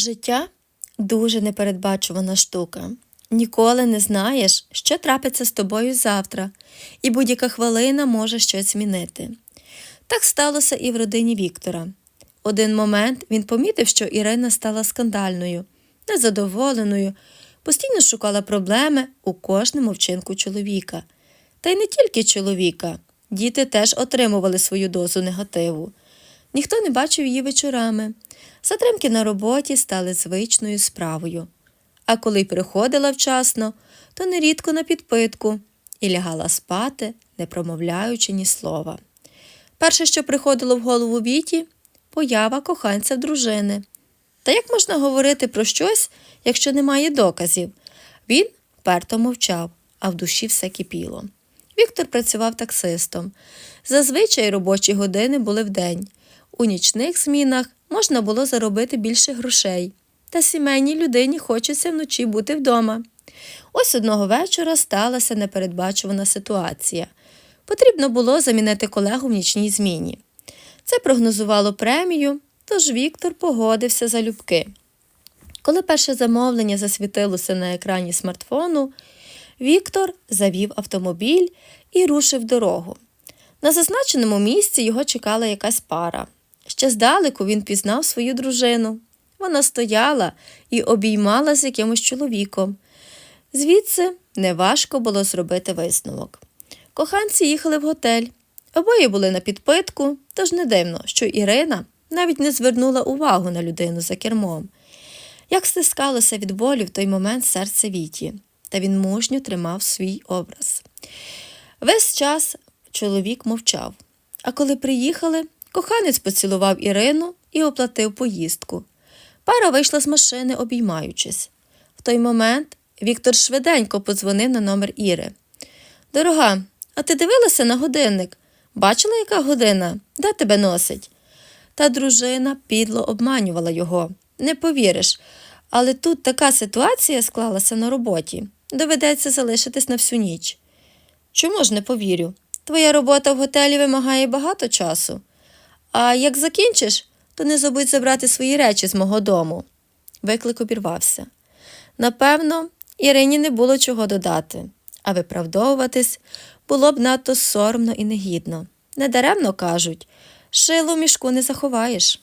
Життя дуже непередбачувана штука. Ніколи не знаєш, що трапиться з тобою завтра, і будь-яка хвилина може щось змінити. Так сталося і в родині Віктора. Один момент він помітив, що Ірина стала скандальною, незадоволеною, постійно шукала проблеми у кожному вчинку чоловіка. Та й не тільки чоловіка, діти теж отримували свою дозу негативу. Ніхто не бачив її вечорами. Затримки на роботі стали звичною справою. А коли й приходила вчасно, то нерідко на підпитку і лягала спати, не промовляючи ні слова. Перше, що приходило в голову Віті поява коханця дружини. Та як можна говорити про щось, якщо немає доказів? Він вперто мовчав, а в душі все кипіло. Віктор працював таксистом. Зазвичай робочі години були вдень. У нічних змінах можна було заробити більше грошей. Та сімейній людині хочеться вночі бути вдома. Ось одного вечора сталася непередбачувана ситуація. Потрібно було замінити колегу в нічній зміні. Це прогнозувало премію, тож Віктор погодився залюбки. Коли перше замовлення засвітилося на екрані смартфону, Віктор завів автомобіль і рушив дорогу. На зазначеному місці його чекала якась пара. Ще здалеку він пізнав свою дружину. Вона стояла і обіймала з якимось чоловіком. Звідси неважко було зробити висновок. Коханці їхали в готель. Обоє були на підпитку, тож не дивно, що Ірина навіть не звернула увагу на людину за кермом. Як стискалося від болю в той момент серце Віті, та він мужньо тримав свій образ. Весь час чоловік мовчав, а коли приїхали, коханець поцілував Ірину і оплатив поїздку. Пара вийшла з машини, обіймаючись. В той момент Віктор швиденько подзвонив на номер Іри. Дорога, а ти дивилася на годинник? Бачила, яка година? Де тебе носить? Та дружина підло обманювала його. Не повіриш, але тут така ситуація склалася на роботі. Доведеться залишитись на всю ніч. Чому ж не повірю? Твоя робота в готелі вимагає багато часу. А як закінчиш, то не забудь забрати свої речі з мого дому. Виклик обірвався. Напевно, Ірині не було чого додати, а виправдовуватись було б надто соромно і негідно. Недаремно кажуть, шило мішку не заховаєш.